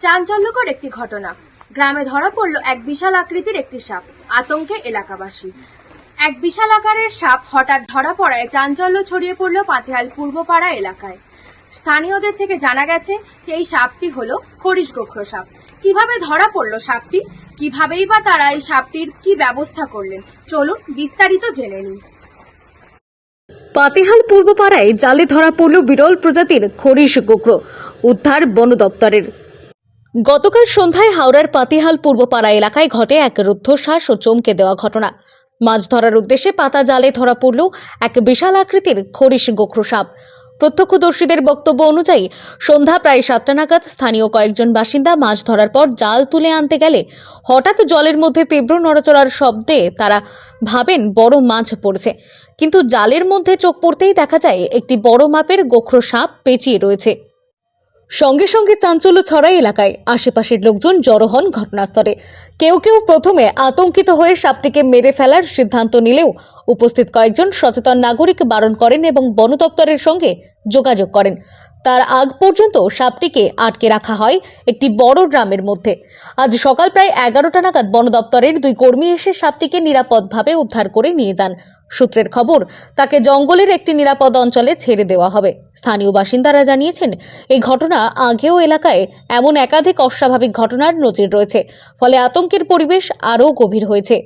চাঞ্চল্যকর একটি ঘটনা। গ্রামে ধরা পড়ল এক বিশাল আকৃতির একটি সাপ, আতঙ্কে এলাকাবাসী। এক বিশাল আকারের সাপ হঠাৎ ধরা পড়ায় চাঞ্চল্য ছড়িয়ে পড়ল পাথেয়াল পূর্বপাড়া এলাকায়। স্থানীয়দের থেকে জানা গেছে এই সাপটি হলো খরিশ গোখর সাপ। কীভাবে ধরা পড়ল সাপটি? কিভাবেই বা তারা এই সাপটির কি ব্যবস্থা করলেন? চলুন বিস্তারিত জেনে নিন পাতিহাল পূর্বপাড়ায় জালে ধরা পড়ল বিরল প্রজাতির খরিশ গোকরো উদ্ধার বন দপ্তরের গতকাল সন্ধ্যায় হাওড়ার পাতিহাল পূর্বপাড়া এলাকায় ঘটে এক রুদ্ধশ্বাস ও চমকে দেওয়া ঘটনা। মাছ ধরার উদ্দেশ্যে পাতা জালে ধরা পড়ল এক বিশাল আকৃতির খরিশ গোখরো সাপ। প্রত্যক্ষদর্শীদের বক্তব্য অনুযায়ী, সন্ধ্যা প্রায় সাতটা নাগাদ স্থানীয় কয়েকজন বাসিন্দা মাছ ধরার পর জাল তুলে আনতে গেলে হঠাৎ জলের মধ্যে তীব্র নড়াচড়ার শব্দে তারা ভাবেন বড় মাছ পড়ছে। কিন্তু জালের মধ্যে চোখ পড়তেই দেখা যায়, একটি বড় মাপের গোখরো সাপ পেঁচিয়ে রয়েছে। সঙ্গে সঙ্গে চাঞ্চল্য ছড়ায় এলাকায়। আশেপাশের লোকজন জড়ো হন ঘটনাস্থলে। কেউ কেউ প্রথমে আতঙ্কিত হয়ে সাপটিকে মেরে ফেলার সিদ্ধান্ত নিলেও উপস্থিত কয়েকজন সচেতন নাগরিক বারণ করেন এবং বন সঙ্গে যোগাযোগ করেন। তার আগ পর্যন্ত সাপটিকে আটকে রাখা হয় একটি বড় ড্রামের মধ্যে। আজ সকাল প্রায় এগারোটা নাগাদ বন দপ্তরের দুই কর্মী এসে সাপটিকে নিরাপদভাবে উদ্ধার করে নিয়ে যান। সূত্রের খবর, তাকে জঙ্গলের একটি নিরাপদ অঞ্চলে ছেড়ে দেওয়া হবে। স্থানীয় বাসিন্দারা জানিয়েছেন, এই ঘটনা আগেও এলাকায় এমন একাধিক অস্বাভাবিক ঘটনার নজির রয়েছে, ফলে আতঙ্কের পরিবেশ আরও গভীর হয়েছে।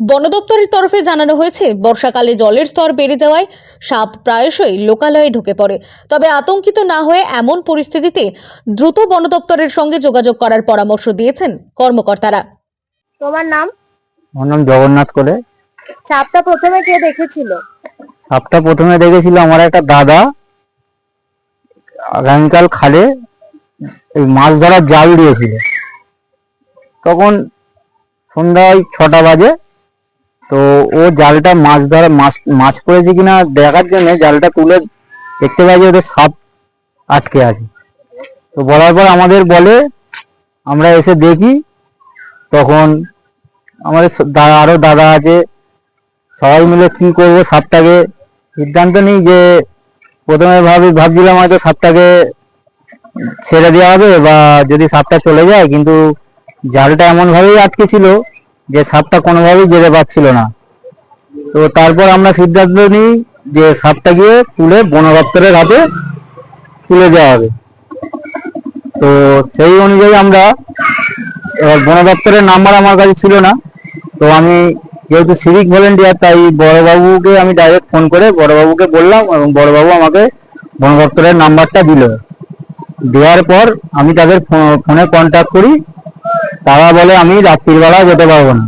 বন দপ্তরের তরফে জানানো হয়েছে বর্ষাকালে জলের স্তর বেড়ে যাওয়ায় সাপ প্রায়শই লোকালয়ে ঢুকে পড়ে। তবে আতঙ্কিত না হয়ে এমন পরিস্থিতিতে দ্রুত বন দপ্তরের সঙ্গে যোগাযোগ করার পরামর্শ দিয়েছেন কর্মকর্তারা। তোমার নাম? আমার নাম জগন্নাথ করে সাপটা প্রথমে কে দেখেছিল? সাপটা প্রথমে দেখেছিল আমার একটা দাদা। আগামীকাল খালে এই মাছ ধরার জাল দিয়েছিল। তখন সন্ধ্যায় ছটা বাজে তো ও জালটা মাছ ধরা, মাছ মাছ পড়েছে কিনা দেখার জন্য জালটা তুলে দেখতে পাই যে ওদের সাপ আটকে আছে। তো বলার পর আমাদের বলে, আমরা এসে দেখি, তখন আমাদের স- দা- আরও দাদা আছে, সবাই মিলে কি করব সাপটাকে সিদ্ধান্ত নিই যে প্রথমে ভাবি, ভাবছিলাম হয়তো সাপটাকে ছেড়ে দেওয়া হবে বা যদি সাপটা চলে যায়, কিন্তু জালটা এমন ভাবেই আটকে ছিল যে সাপটা কোনোভাবেই যেতে পারছিল না। তো তারপর আমরা সিদ্ধান্ত নিই যে সাপটা গিয়ে তুলে বন দপ্তরের হাতে তুলে দেওয়া হবে। তো সেই অনুযায়ী আমরা এবার বন দপ্তরের নাম্বার আমার কাছে ছিল না। তো আমি যেহেতু সিভিক ভলেন্টিয়ার তাই বড়বাবুকে আমি ডাইরেক্ট ফোন করে বড়বাবুকে বললাম এবং বড়বাবু আমাকে বন দপ্তরের নাম্বারটা দিল। দেওয়ার পর আমি তাদের ফোনে কন্ট্যাক্ট করি। তারা বলে, আমি রাত্রিবেলা যেতে পারব না।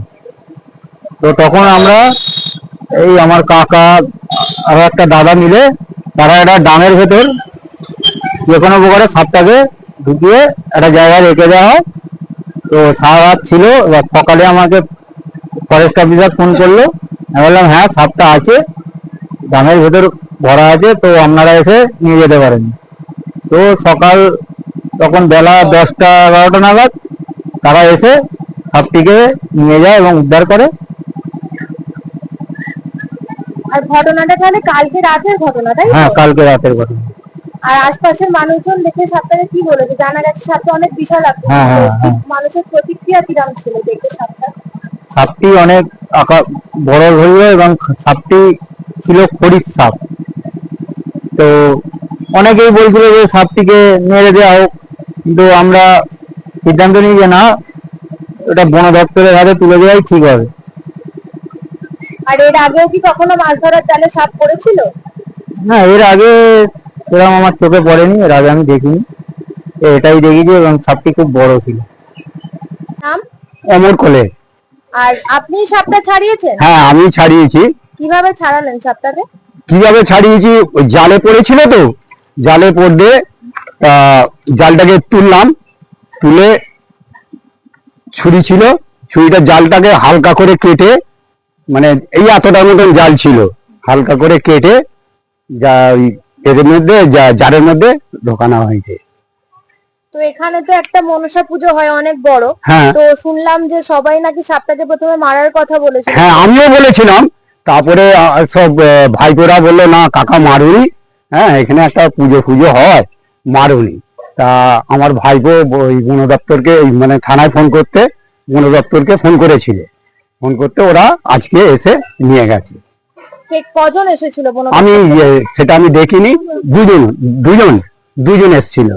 তো তখন আমরা এই আমার কাকা আর একটা দাদা মিলে তারা একটা ডামের ভেতর যে কোনো প্রকারে সাপটাকে ঢুকিয়ে একটা জায়গায় রেখে দেওয়া হয়। তো সারা রাত ছিল, এবার সকালে আমাকে ফরেস্ট অফিসার ফোন করল। আমি বললাম হ্যাঁ সাপটা আছে, ডামের ভেতর ভরা আছে, তো আপনারা এসে নিয়ে যেতে পারেন। তো সকাল, তখন বেলা দশটা, এগারোটা নাগাদ তারা এসে সাপটিকে নিয়ে যায় এবং উদ্ধার করে। আর ঘটনাটা তাহলে কালকে রাতের ঘটনা তাই হ্যাঁ কালকে রাতের ঘটনা। আর আশপাশের মানুষজন দেখে সাপটাকে কি বলেছে? জানা গেছে সাপটা অনেক বিশাল। হ্যাঁ, হ্যাঁ, হ্যাঁ। মানুষের প্রতিক্রিয়া ছিল দেখে সাপটা? সাপটি অনেক বড় হইল এবং সাপটি ছিল খড়ির সাপ। তো অনেকেই বলছিল যে সাপটিকে মেরে দেওয়া হোক। কিন্তু আমরা সিদ্ধান্ত নিই যে না ওটা বন দপ্তরের হাতে তুলে দেওয়াই ঠিক হবে। আর এর আগেও কি কখনো মাছ ধরার জালে সাপ পড়েছিল? না এর আগে সেরকম আমার চোখে পড়েনি এর আগে আমি দেখিনি। এটাই দেখেছি এবং সাপটি খুব বড় ছিল। নাম? অমর কোলে আর আপনি সাপটা ছাড়িয়েছেন? হ্যাঁ আমি ছাড়িয়েছি। কীভাবে ছাড়ালেন সাপটাকে? কীভাবে ছাড়িয়েছি? ওই জালে পড়েছিল তো? জালে আহ, জালটাকে তুললাম। তুলে ছুরি ছিল ছুরিটা জালটাকে হালকা করে কেটে মানে এই এতটার মতন জাল ছিল হালকা করে কেটে যা ওই এর মধ্যে যা- জারের মধ্যে ঢোকানো হয়েছে। তো এখানে তো একটা মনসা পুজো হয় অনেক বড়। হ্যাঁ। তো শুনলাম যে সবাই নাকি সাপটাকে প্রথমে মারার কথা বলেছিল। হ্যাঁ আমিও বলেছিলাম। তারপরে সব ভাইপোরা বলল না কাকা মারুনি। হ্যাঁ এখানে একটা পুজো ফুজো হয় মারুনি। তা আমার ভাইকে ওই বন দপ্তরকে মানে থানায় ফোন করতে বন দপ্তরকে ফোন করেছিল। ফোন করতে ওরা আজকে এসে নিয়ে গেছে। কজন এসেছিল আমি সেটা আমি দেখিনি। দুজন দুজন দুজন এসেছিল।